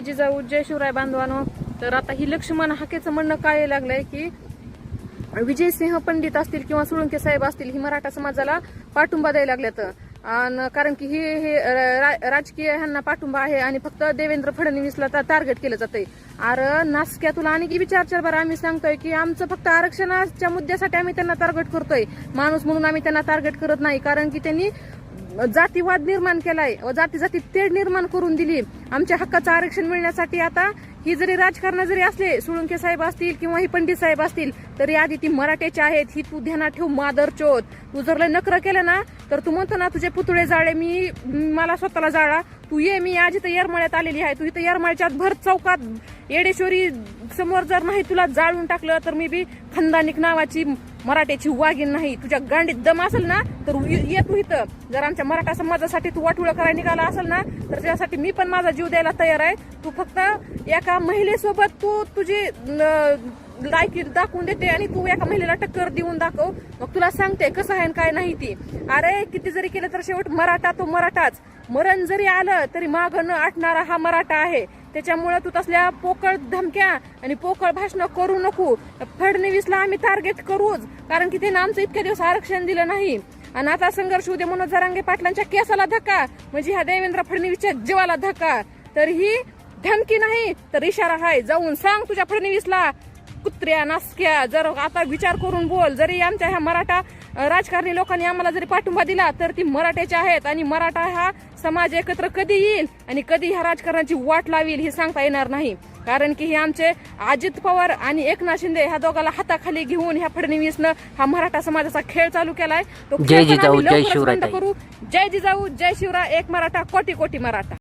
जिजाऊ जय शिवराय बांधवानो. तर आता ही लक्ष्मण हाकेचं म्हणणं काय लागलंय की विजयसिंह पंडित असतील किंवा सुळंके साहेब असतील ही मराठा समाजाला पाठिंबा द्यायला लागल्यात. आणि कारण की हे हे राजकीय ह्यांना पाठिंबा आहे आणि फक्त देवेंद्र फडणवीसला टार्गेट केलं जातंय. अरे नासक्या तुला आणि विचार बरं आम्ही सांगतोय की आमचं फक्त आरक्षणाच्या मुद्द्यासाठी आम्ही त्यांना टार्गेट करतोय. माणूस म्हणून आम्ही त्यांना टार्गेट करत नाही कारण की त्यांनी जातीवाद निर्माण केलाय व जाती जाती तेढ निर्माण करून दिली. आमच्या हक्काचं आरक्षण मिळण्यासाठी आता ही जरी राजकारण जरी असले सुळुंके साहेब असतील किंवा ही पंडित साहेब असतील तरी आधी ती मराठ्याची आहेत ही तू ध्यानात ठेव मादर चोत तू जर लय नकर केलं ना तर तू म्हणतो ना तुझे पुतळे जाळे मी मला स्वतःला जाळा. तू ये मी आज इथं येरमाळ्यात आलेली आहे. तू इथं येरमाळ्याच्या आत भर चौकात येडेश्वरी समोर जर नाही तुला जाळून टाकलं तर मी बी खंदानिक नावाची मराठ्याची वाघीण नाही. तुझ्या गांडीत दम असेल ना तर ये तू इथं. जर आमच्या मराठा समाजासाठी तू वाटुळ करायला निघाला असेल ना तर त्यासाठी मी पण माझा जीव द्यायला तयार आहे. तू फक्त एका महिलेसोबत तू तुझी लायकी दाखवून देते आणि तू एका महिलेला टक्कर देऊन दाखव. मग तुला सांगते कसं आहे आणि काय नाही ती. अरे किती जरी केलं तर शेवट मराठा तो मराठाच. मरण जरी आलं तरी माग न आटणारा हा मराठा आहे. त्याच्यामुळं तू तसल्या पोकळ धमक्या आणि पोकळ भाषणं करू नको. फडणवीसला आम्ही टार्गेट करूच कारण की त्यानं आमचं इतक्या दिवस आरक्षण दिलं नाही. आणि आता संघर्ष उद्या मनोज जरांगे पाटलांच्या केसाला धक्का म्हणजे ह्या देवेंद्र फडणवीसच्या जीवाला धक्का. तर ही धमकी नाही तर इशारा आहे जाऊन सांग तुझ्या फडणवीसला. कुत्र्या नासक्या जर आता विचार करून बोल जरी आमच्या ह्या मराठा राजकारणी लोकांनी आम्हाला जरी पाठिंबा दिला तर ती मराठ्याच्या आहेत आणि मराठा हा समाज एकत्र कधी येईल आणि कधी ह्या राजकारणाची वाट लावील हे सांगता येणार नाही. कारण की हे आमचे अजित पवार आणि एकनाथ शिंदे ह्या दोघाला हाताखाली घेऊन ह्या फडणवीसनं हा मराठा समाजाचा खेळ चालू केलाय. तो जय खेळ बंद. करू. जय जिजाऊ जय शिवराय एक मराठा कोटी कोटी मराठा.